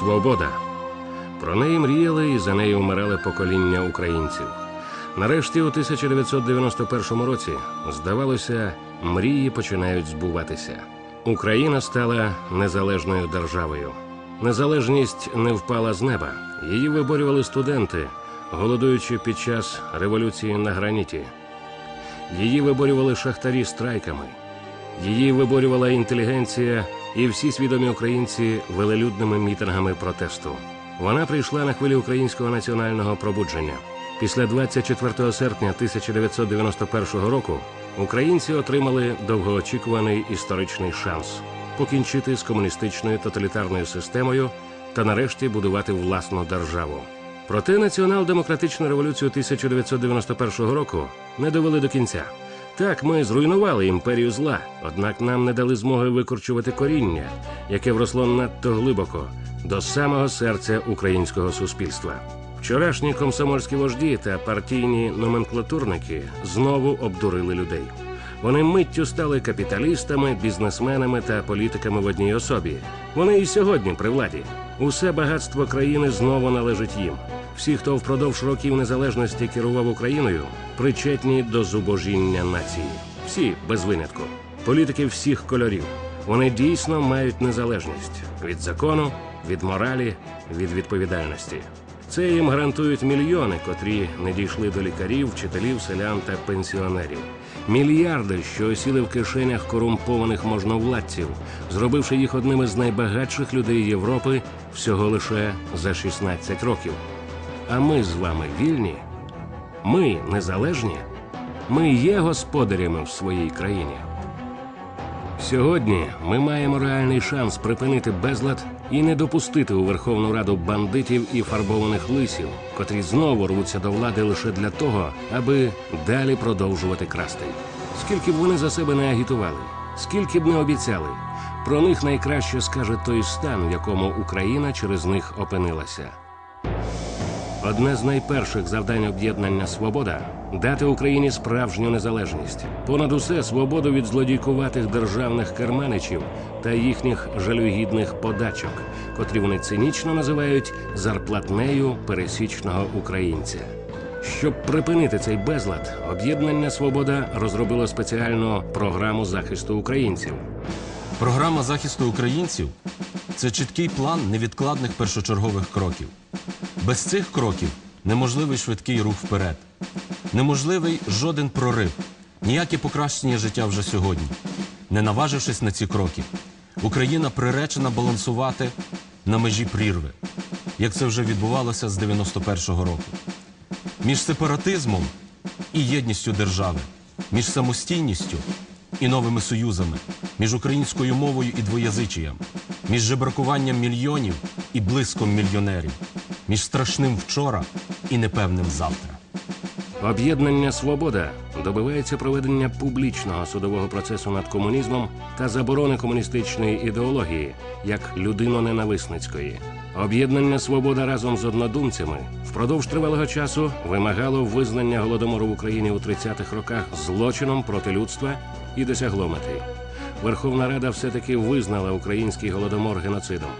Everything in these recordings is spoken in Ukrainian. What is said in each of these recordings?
Свобода. Про неї мріяли і за нею вмирали покоління українців. Нарешті, у 1991 році, здавалося, мрії починають збуватися. Україна стала незалежною державою. Незалежність не впала з неба. Її виборювали студенти, голодуючи під час революції на граніті. Її виборювали шахтарі страйками. Її виборювала інтелігенція і всі свідомі українці велелюдними мітингами протесту. Вона прийшла на хвилі українського національного пробудження. Після 24 серпня 1991 року українці отримали довгоочікуваний історичний шанс покінчити з комуністичною тоталітарною системою та нарешті будувати власну державу. Проте націонал-демократичну революцію 1991 року не довели до кінця. Так, ми зруйнували імперію зла, однак нам не дали змоги викорчувати коріння, яке вросло надто глибоко до самого серця українського суспільства. Вчорашні комсомольські вожді та партійні номенклатурники знову обдурили людей. Вони миттю стали капіталістами, бізнесменами та політиками в одній особі. Вони і сьогодні при владі. Усе багатство країни знову належить їм. Всі, хто впродовж років незалежності керував Україною, причетні до зубожіння нації. Всі без винятку. Політики всіх кольорів. Вони дійсно мають незалежність від закону, від моралі, від відповідальності. Це їм гарантують мільйони, котрі не дійшли до лікарів, вчителів, селян та пенсіонерів. Мільярди, що осіли в кишенях корумпованих можновладців, зробивши їх одними з найбагатших людей Європи всього лише за 16 років. А ми з вами вільні? Ми незалежні? Ми є господарями в своїй країні. Сьогодні ми маємо реальний шанс припинити безлад і не допустити у Верховну Раду бандитів і фарбованих лисів, котрі знову рвуться до влади лише для того, аби далі продовжувати красти. Скільки б вони за себе не агітували, скільки б не обіцяли, про них найкраще скаже той стан, в якому Україна через них опинилася. Одне з найперших завдань об'єднання Свобода дати Україні справжню незалежність. Понад усе свободу від злодійкуватих державних керманичів та їхніх жалюгідних подачок, котрі вони цинічно називають зарплатнею пересічного українця. Щоб припинити цей безлад, об'єднання Свобода розробило спеціальну програму захисту українців. Програма захисту українців це чіткий план невідкладних першочергових кроків. Без цих кроків неможливий швидкий рух вперед, неможливий жоден прорив, ніяке покращення життя вже сьогодні. Не наважившись на ці кроки, Україна приречена балансувати на межі прірви, як це вже відбувалося з 91-го року. Між сепаратизмом і єдністю держави, між самостійністю і новими союзами, між українською мовою і двоязичієм, між жебракуванням мільйонів і блиском мільйонерів, між страшним вчора і непевним завтра. Об'єднання Свобода добивається проведення публічного судового процесу над комунізмом та заборони комуністичної ідеології як людино-ненависницької. Об'єднання Свобода разом з однодумцями впродовж тривалого часу вимагало визнання голодомору в Україні у 30-х роках злочином проти людства і досягло мети. Верховна Рада все-таки визнала український голодомор геноцидом.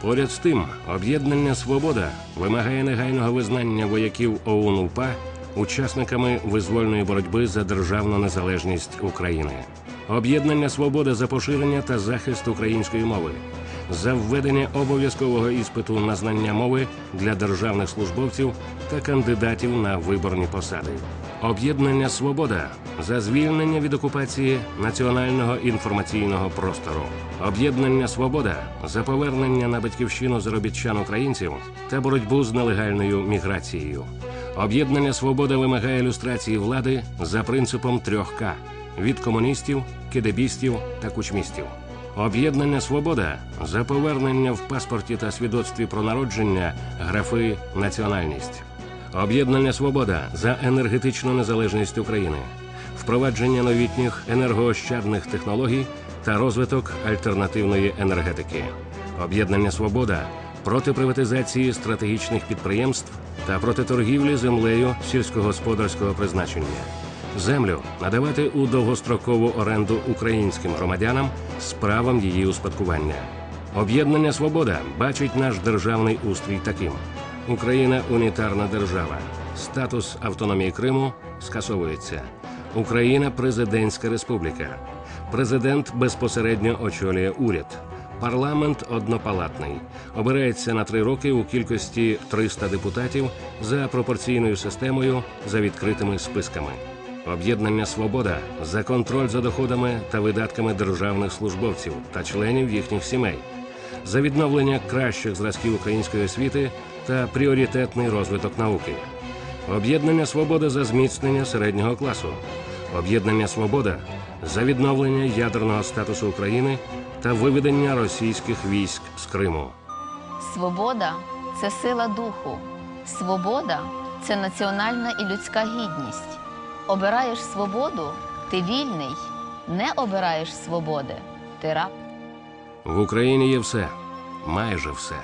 Поряд з тим, об'єднання Свобода вимагає негайного визнання вояків ОУН УПА учасниками визвольної боротьби за державну незалежність України. Об'єднання Свобода за поширення та захист української мови, за введення обов'язкового іспиту на знання мови для державних службовців та кандидатів на виборні посади. Об'єднання Свобода за звільнення від окупації національного інформаційного простору. Об'єднання Свобода за повернення на батьківщину заробітчан українців та боротьбу з нелегальною міграцією. Об'єднання Свобода вимагає люстрації влади за принципом трьох К від комуністів, кедебістів та кучмістів. Об'єднання Свобода за повернення в паспорті та свідоцтві про народження графи національність. Об'єднання Свобода за енергетичну незалежність України, впровадження новітніх енергоощадних технологій та розвиток альтернативної енергетики. Об'єднання Свобода проти приватизації стратегічних підприємств та проти торгівлі землею сільськогосподарського призначення. Землю надавати у довгострокову оренду українським громадянам з правом її успадкування. Об'єднання Свобода бачить наш державний устрій таким: Україна унітарна держава. Статус автономії Криму скасовується. Україна президентська республіка. Президент безпосередньо очолює уряд. Парламент однопалатний. Обирається на три роки у кількості 300 депутатів за пропорційною системою за відкритими списками. Об'єднання Свобода за контроль за доходами та видатками державних службовців та членів їхніх сімей, за відновлення кращих зразків української освіти та пріоритетний розвиток науки. Об'єднання Свобода за зміцнення середнього класу. Об'єднання Свобода за відновлення ядерного статусу України та виведення російських військ з Криму. Свобода це сила духу. Свобода це національна і людська гідність. Обираєш свободу, ти вільний. Не обираєш свободи, ти раб. В Україні є все, майже все.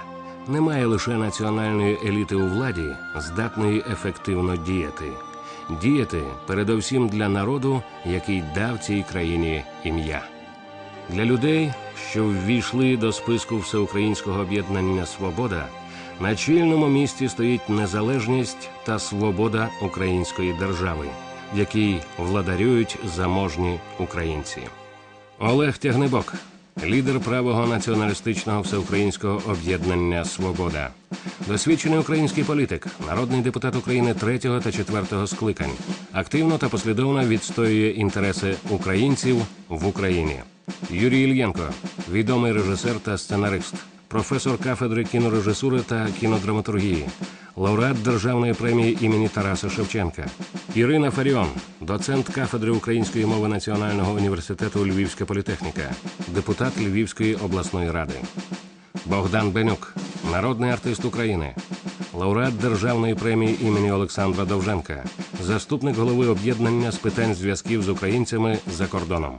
Немає лише національної еліти у владі, здатної ефективно діяти. Діяти передовсім для народу, який дав цій країні ім'я. Для людей, що ввійшли до списку всеукраїнського об'єднання Свобода, на чільному місці стоїть незалежність та свобода української держави, в владарюють заможні українці. Олег Тягнебок, лідер правого націоналістичного всеукраїнського об'єднання Свобода, досвідчений український політик, народний депутат України третього та четвертого скликань, активно та послідовно відстоює інтереси українців в Україні. Юрій Ільєнко, відомий режисер та сценарист, професор кафедри кінорежисури та кінодраматургії, лауреат Державної премії імені Тараса Шевченка. Ірина Фаріон, доцент кафедри української мови Національного університету Львівська політехніка, депутат Львівської обласної ради. Богдан Бенюк, народний артист України, лауреат Державної премії імені Олександра Довженка, заступник голови об'єднання з питань зв'язків з українцями за кордоном.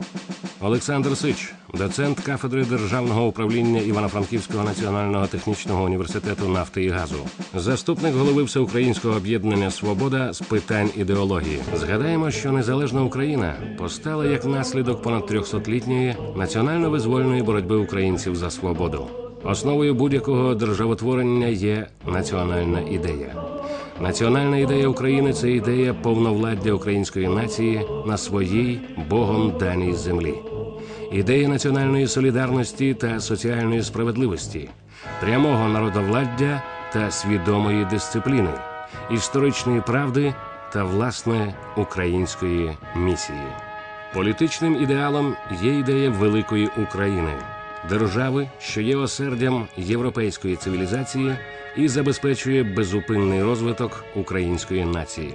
Олександр Сич, доцент кафедри державного управління Івано-Франківського національного технічного університету нафти і газу, заступник голови всеукраїнського об'єднання Свобода з питань ідеології. Згадаємо, що незалежна Україна постала як наслідок понад 300-літньої національно-визвольної боротьби українців за свободу. Основою будь-якого державотворення є національна ідея. Національна ідея України це ідея повновладдя української нації на своїй Богом даній землі, ідея національної солідарності та соціальної справедливості, прямого народовладдя та свідомої дисципліни, історичної правди та власне української місії. Політичним ідеалом є ідея великої України, держави, що є осердям європейської цивілізації і забезпечує безупинний розвиток української нації.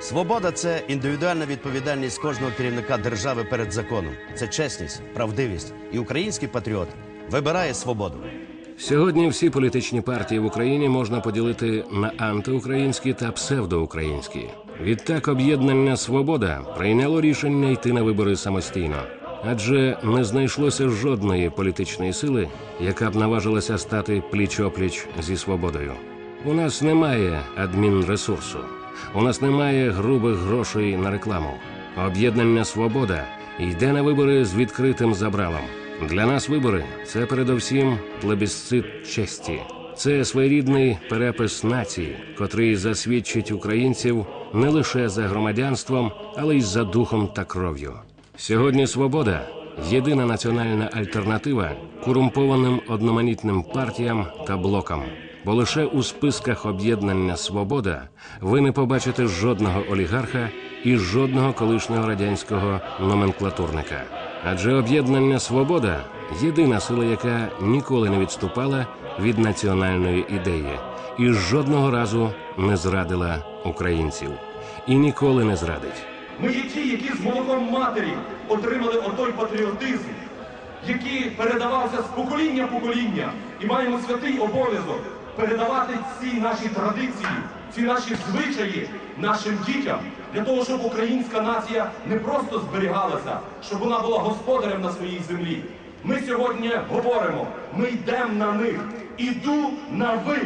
Свобода це індивідуальна відповідальність кожного керівника держави перед законом. Це чесність, правдивість. І український патріот вибирає свободу. Сьогодні всі політичні партії в Україні можна поділити на антиукраїнські та псевдоукраїнські. Відтак об'єднання Свобода прийняло рішення йти на вибори самостійно, адже не знайшлося жодної політичної сили, яка б наважилася стати пліч-опліч зі свободою. У нас немає адмінресурсу, у нас немає грубих грошей на рекламу. Об'єднання Свобода йде на вибори з відкритим забралом. Для нас вибори це передовсім плебісцит честі. Це своєрідний перепис нації, котрий засвідчить українців не лише за громадянством, але й за духом та кров'ю. Сьогодні свобода єдина національна альтернатива корумпованим одноманітним партіям та блокам. Бо лише у списках об'єднання Свобода ви не побачите жодного олігарха і жодного колишнього радянського номенклатурника. Адже об'єднання Свобода єдина сила, яка ніколи не відступала від національної ідеї і жодного разу не зрадила українців і ніколи не зрадить. Ми є ті, які з молоком матері отримали отой патріотизм, який передавався з покоління в покоління, і маємо святий обов'язок передавати ці наші традиції, ці наші звичаї нашим дітям, для того, щоб українська нація не просто зберігалася, щоб вона була господарем на своїй землі. Ми сьогодні говоримо, ми йдемо на них. Іду на ви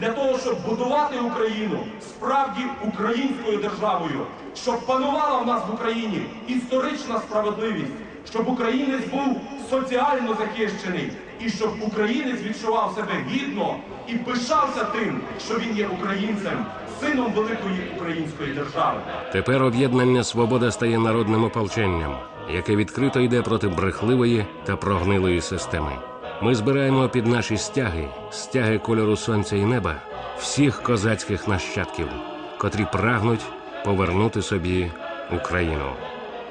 для того, щоб будувати Україну справді українською державою, щоб панувала в нас в Україні історична справедливість, щоб українець був соціально захищений і щоб українець відчував себе гідно і пишався тим, що він є українцем, сином великої української держави. Тепер об'єднання Свобода стає народним ополченням, яке відкрито йде проти брехливої та прогнилої системи. Ми збираємо під наші стяги, стяги кольору сонця і неба, всіх козацьких нащадків, котрі прагнуть повернути собі Україну.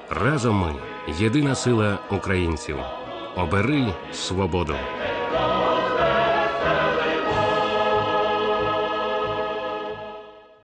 Разом ми єдина сила українців. Обери свободу.